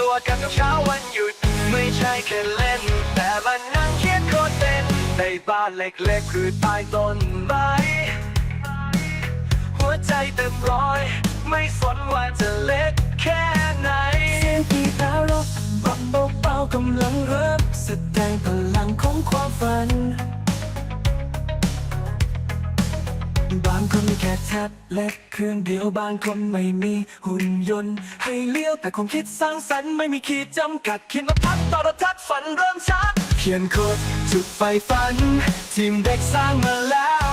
ตัวกันกับเช้าวันหยุด ไม่ใช่แค่เล่น แต่มันนั่งเขียนโคตรเต้นในบ้านเล็กๆ คือใต้ต้นไม้หัวใจเต็มร้อย ไม่สนว่าจะเล็กแค่ไหนเสียงกีตาร์ร็อกบัมเบาๆกำลังเริ่มแสดงพลังของความฝัน บางคนมีแค่แท็บเล็ตเครื่องเดียวบางคนไม่มีหุ่นยนต์ ให้เลี้ยวแต่ความคิดสร้างสรรค์ไม่มีขีดจำกัดเขียนมาพัดต่อรทัดฝันเริ่มชัด เขียนโค้ดจุดไฟฝัน ทีมเด็กสร้างมาแล้ว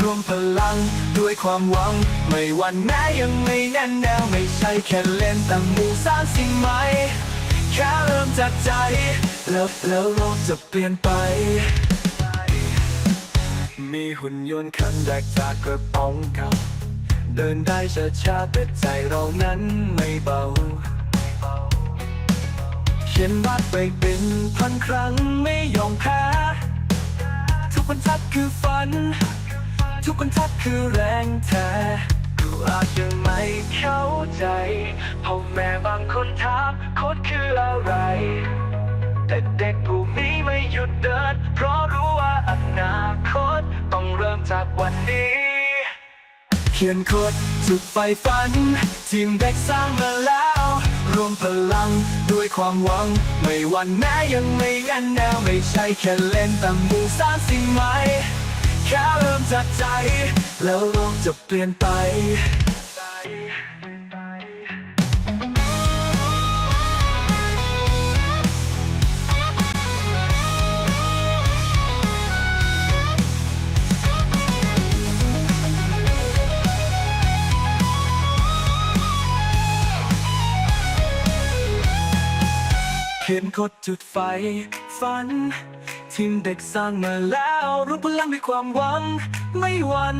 รวมพลังด้วยความหวัง ไม่หวันแม้ยังไม่แน่นแนวไม่ใช่แค่เล่นแต่หมู่สร้างสิ่งใหม่แค่เริ่มจากใจ แล้วแล้วโลกจะเปลี่ยนไป มีหุ่นยนต์คันแรกจากกระป๋องเก่า เดินได้ช้าๆแต่ใจเรานั้นไม่เบา เขียนวาดไปเป็นพันครั้งไม่ยอมแพ้ ทุกบรรทัดคือฝัน ทุกบรรทัดคือแรงแท้กูอาจยังไม่เข้าใจพ่อแม่บางคนถามโคดคืออะไร จากวันนี้ เขียนโคดจุดไฟฝัน ทีมเด็กสร้างมาแล้ว รวมพลังด้วยความหวัง ไม่วันแม้ยังไม่แน่นแนว ไม่ใช่แค่เล่นแต่หมู่สร้างสิ่งใหม่ แค่เริ่มจากใจ แล้วโลกจะเปลี่ยนไป เห็นคดจุดไฟ ฝัน ทีมเด็กสร้างมาแล้วรู้พลังด้วยความหวัง ไม่หวัน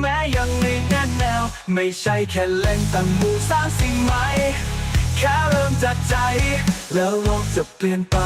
แม้ยังไม่แน่นแนว ไม่ใช่แค่เล่นแต่หมู่สร้างสิ่งใหม่ แค่เริ่มจากใจ แล้วโลกจะเปลี่ยนไป